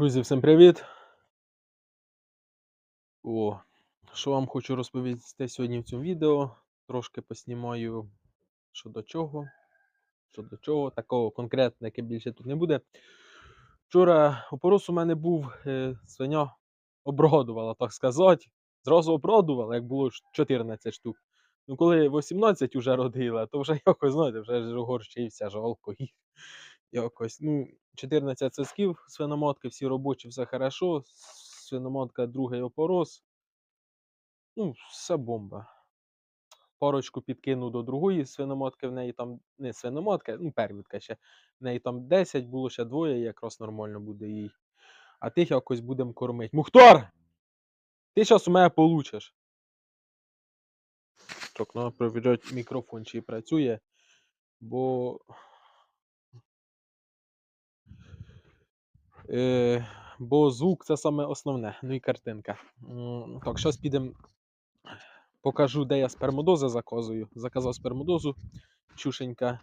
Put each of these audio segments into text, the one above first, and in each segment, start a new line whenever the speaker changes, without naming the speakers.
Друзі, всім привіт! О, що вам хочу розповісти сьогодні в цьому відео. Трошки поснімаю, що до чого. Що до чого, такого конкретного, яке більше тут не буде. Вчора опорос у мене був е, свиня обродувала, так сказати. Зразу обродувала, як було 14 штук. Ну, коли 18 вже родила, то вже якось, знаєте, вже ж огорчився, жалко їх. Якось. Ну, 14 сосків свиномотки, всі робочі, все хорошо. Свиномотка другий опорос. Ну, все бомба. Парочку підкинув до другої свиномотки, в неї там не свиномотка, ну, первідка ще. В неї там 10 було ще двоє, якраз нормально буде їй. А тих якось будемо кормити. Мухтар! Ти зараз у мене получиш. Так, треба перевіряти мікрофон, чи працює, бо. Бо звук це саме основне, ну і картинка. Так, зараз підемо. Покажу, де я спермодози заказую. Заказав спермодозу. Чушенька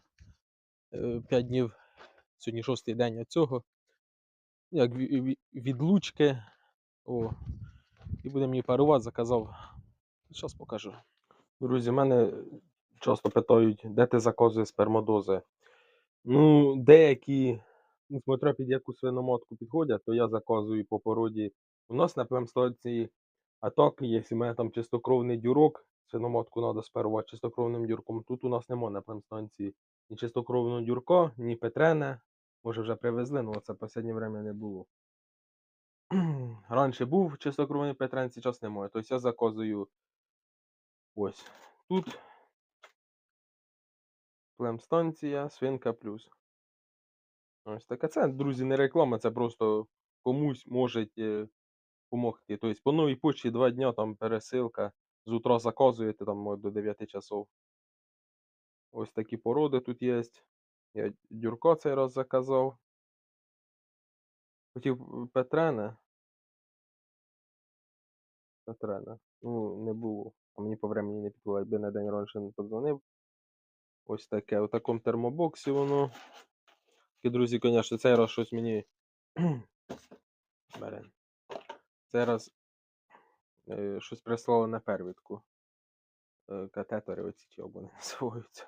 5 днів. Сьогодні шостий день цього. Як ві- ві- відлучки. О. І будемо її парувати, заказав. Зараз покажу. Друзі, мене часто питають, де ти заказуєш спермодози. Ну, деякі, ну, під яку свиномотку підходять, то я заказую по породі. У нас на племстації а так, якщо в мене там чистокровний дюрок, свиномотку треба сперувати чистокровним дюрком. Тут у нас немає на племстанції ні чистокровного дюрка, ні петрене. Може вже привезли, але це в останнє время не було. Раніше був чистокровний петрен, зараз немає. Тобто я заказую ось тут. Племстанція, свинка плюс. Ось таке. Це, друзі, не реклама, це просто комусь може допомогти. Тобто по новій почті 2 дня там пересилка. З утра заказуєте там до 9 часов. Ось такі породи тут є. Я дюрка цей раз заказав. Хотів Петрене. Петрене. Ну, не було. А мені по времені не підбуло, якби на день раніше не подзвонив. Ось таке. У такому термобоксі воно. Друзі, звісно, цей раз щось мені. Бере. Цей раз е, щось прислали на первідку. Е, катетери оці чи вони називаються.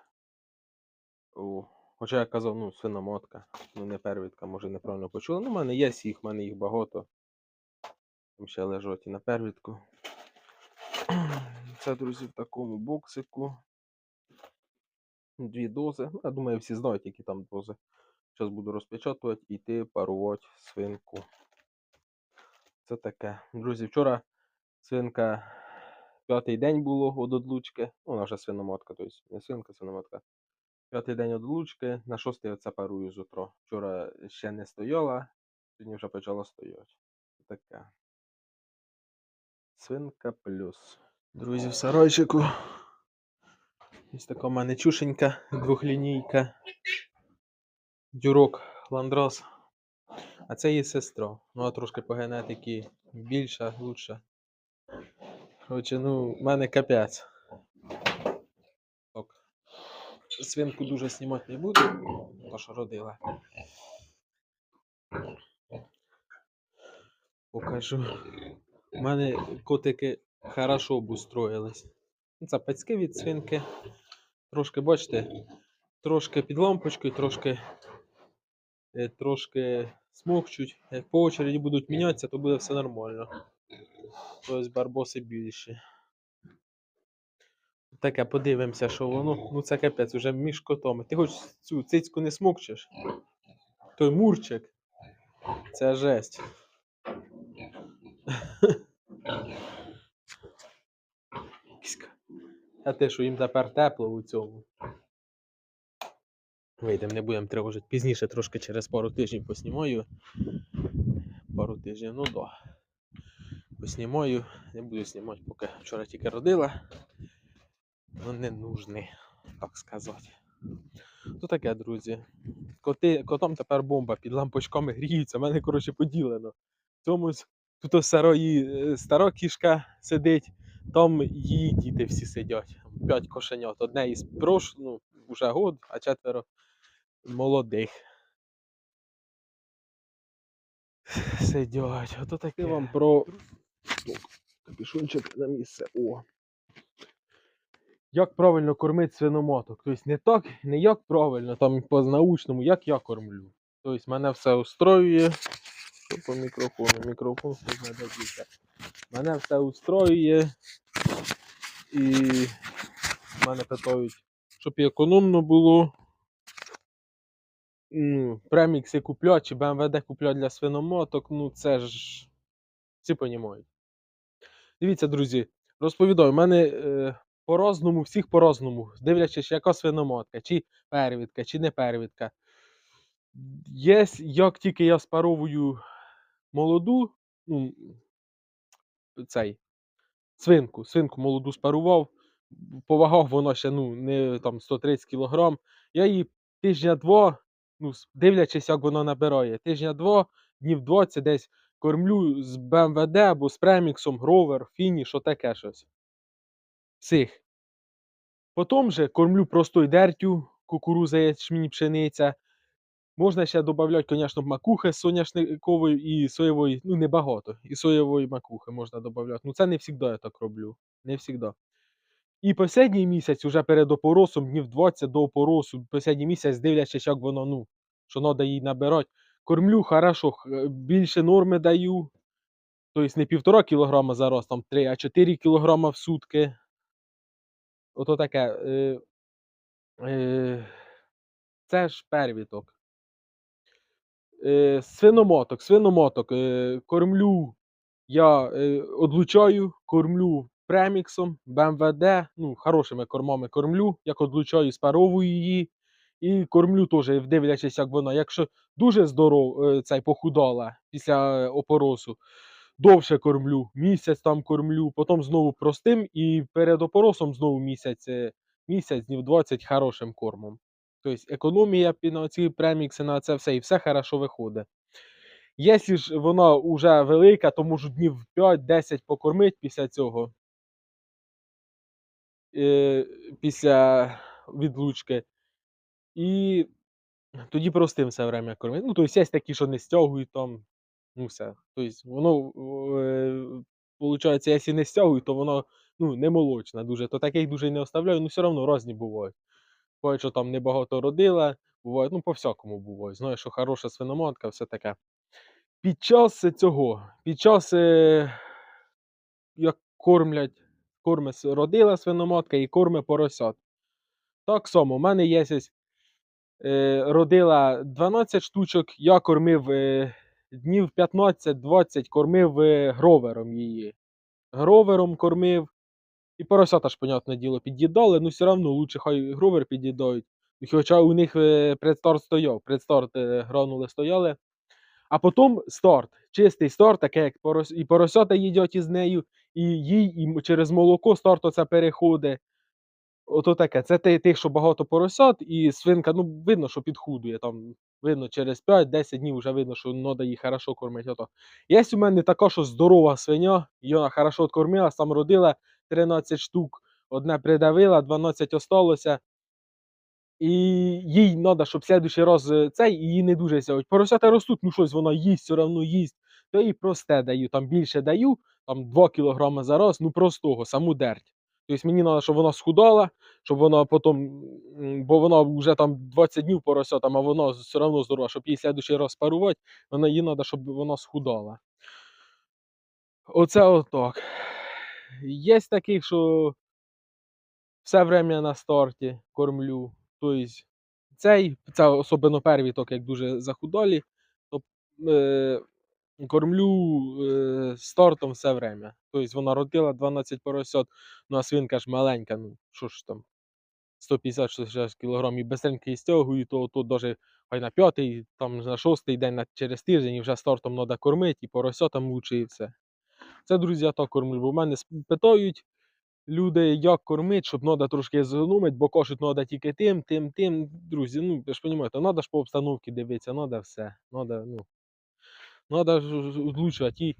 О, хоча я казав, ну, свиномотка. Ну, не первідка, може неправильно почула. Ну, в мене є їх, в мене їх багато. Там ще лежать і на первідку. Це, друзі, в такому боксику. Дві дози. Ну, я думаю, всі знають, які там дози. Зараз буду розпечатувати і йти парувати свинку. Це таке. Друзі, вчора свинка п'ятий день було від одлучки. Ну, вона вже свиномотка, тобто не свинка, свиномотка. П'ятий день одлучки, на шостий оце парую з утра. Вчора ще не стояла, сьогодні вже почала стояти. Таке. Свинка плюс. Друзі, в сарайчику. Ось така в мене чушенька, двохлінійка. Дюрок ландрос. А це її сестра. Ну, а трошки по генетики більша, лучша. Коротше, ну, в мене капець. Так. Свинку дуже знімати не буду, то що родила. Покажу. У мене котики хорошо обустроїлись. Ну, Це пацьки від свинки. Трошки, бачите, трошки під лампочкою, трошки, трошки смокчуть. Як по очереді будуть мінятися, то буде все нормально. Тобто барбоси більші. Таке, подивимося, що воно. Ну це капець, уже між котом. Ти хоч цю цицьку не смокчеш? Той мурчик. Це жесть. А те, що їм тепер тепло у цьому. Вийдемо, не будемо тривожити. Пізніше трошки через пару тижнів поснімаю. Пару тижнів, ну да. Поснімаю. Не буду знімати, поки вчора тільки родила. Ну не нужний, так сказати. То таке, друзі. Коти, котом тепер бомба під лампочками гріються, в мене, коротше, поділено. В цьому тут старої, е, стара кішка сидить, там її діти всі сидять. П'ять кошенят. Одне із прош, ну, вже год, а четверо молодих. сидять. Ото таке вам про капюшончик на місце. О. Як правильно кормити свиномоток? Тобто не так, не як правильно, там по-научному, як я кормлю. Тобто мене все устроює. Що по мікрофону? Мікрофон дадіться. Мене все устроює. І мене питають, щоб і економно було. Ну, премікси куплять чи БМВД куплять для свиномоток, ну це ж всі понімають. Дивіться, друзі, розповідаю, у мене е, по-разному, всіх по-разному, дивлячись, яка свиномотка, чи первідка, чи не первідка. Є, як тільки я спаровую молоду, ну, цей, свинку, свинку молоду спарував, по вагах вона ще ну, не там 130 кг. Я її тижня-два, ну, дивлячись, як вона набирає, тижня-два, днів 20 десь кормлю з БМВД або з преміксом, гровер, фіні, що таке щось. Всіх. Потім же кормлю простою дертю, кукуруза, ячмінь, пшениця. Можна ще додати, звісно, макухи соняшникової і соєвої, ну небагато. І соєвої макухи можна додати. Ну це не завжди я так роблю. Не завжди. І останній місяць, уже перед опоросом, днів 20 до опоросу, останній місяць, дивлячись, як воно, ну, що треба їй набирати. Кормлю хорошо, більше норми даю. Тобто не півтора кілограма за раз, там 3, а 4 кілограма в сутки. Ото таке. Е, е, це ж первіток. Е, свиномоток, свиномоток. Е, кормлю я е, одлучаю, кормлю преміксом, БМВД, ну, хорошими кормами кормлю, як одлучаю, спаровую її. І кормлю теж, дивлячись, як вона. Якщо дуже здорово е, цей похудала після е, опоросу, довше кормлю, місяць там кормлю, потім знову простим, і перед опоросом знову місяць, е, місяць, днів 20 хорошим кормом. Тобто економія на ці премікси, на це все, і все хорошо виходить. Якщо ж вона вже велика, то можу днів 5-10 покормити після цього. Е, після відлучки. І тоді простим все время кормити. Ну, тобто є такі, що не стягують там. Ну, все. Тобто, воно, е, виходить, якщо не стягують, то воно ну, не молочне дуже. То таких дуже і не оставляю, ну все одно різні бувають. Буває, що там небагато родила, буває, ну, по-всякому буває. Знаю, що хороша свиноматка, все таке. Під час цього, під час, е, як кормлять, корме родила свиноматка і корме поросят. Так само, у мене є е, родила 12 штучок, я кормив е, днів 15-20 кормив е, гровером її. Гровером кормив. І поросята ж, понятне діло, під'їдали, ну все одно лучше хай гровер під'їдають. Хоча у них предстарт стояв, предстарт гранули стояли. А потім старт, чистий старт, таке як порос... і поросята їдять із нею, і їй і через молоко старт оце переходить. Ото таке. Це тих, що багато поросят, і свинка, ну, видно, що підхудує. Там, видно, через 5-10 днів вже видно, що треба її хорошо кормити. Ото. Є у мене така, що здорова свиня, і вона хорошо откормила, сам родила 13 штук, одне придавила, 12 осталося. І їй треба, щоб в следующий раз е, цей, і її не дуже сягуть. Поросята ростуть, ну щось вона їсть, все одно їсть. То їй просте даю, там більше даю, там 2 кг за раз, ну простого, саму дерть. Тобто мені треба, щоб вона схудала, щоб вона потім, бо вона вже там 20 днів поросятам, а вона все одно здорова, щоб їй в следующий раз парувати, вона їй треба, щоб вона схудала. Оце отак. Є таких, що все время на старті кормлю. Тобто цей, це особливо первіток, як дуже захудолі, то е, кормлю е, стартом все время. Тобто вона родила 12 поросят, ну а свинка ж маленька, ну що ж там, 150-60 кг і її стягую, то тут даже хай на п'ятий, там на шостий день на, через тиждень і вже стартом треба кормити, і поросятам лучше, і все. Це, друзі, я так кормлю, бо в мене питають, люди, як кормити, щоб треба трошки зекономити, бо кажуть, треба тільки тим, тим, тим. Друзі, ну ви ж розумієте, треба ж по обстановці дивитися, треба все. Треба, ну, треба влучувати. І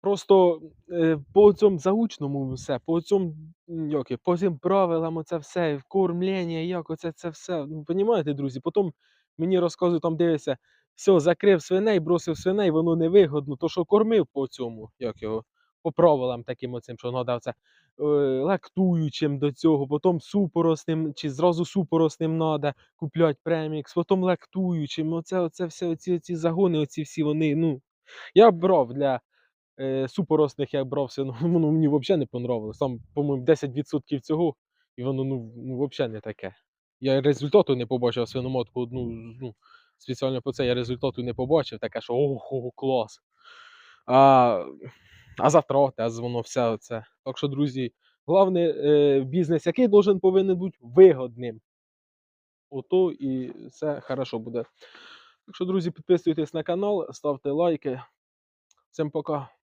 просто е, по цьому заучному все, по цьому, як, по цим правилам, оце все, кормлення, як оце це все. Ну, Понімаєте, друзі, потім мені розказують, там дивися, Все, закрив свиней, бросив свиней, воно невигодно. То, що кормив по цьому, як його, по правилам таким оцим, що надав це е, лактуючим до цього, потім супоросним, чи зразу супоросним треба купляти премікс, потім лактуючим. Оце, оце все, оці, оці загони, оці всі вони, ну. Я брав для е, супоросних, я брав свину, воно мені взагалі не понравилось. Там, по-моєму, 10% цього, і воно ну, ну взагалі не таке. Я результату не побачив свиноматку одну, ну, спеціально по це я результату не побачив, таке, що ого, клас. А, а завтра а воно все це. Так що, друзі, головне, е, бізнес, який должен повинен бути вигодним. Ото і все хорошо буде. Так що, друзі, підписуйтесь на канал, ставте лайки. Всім пока.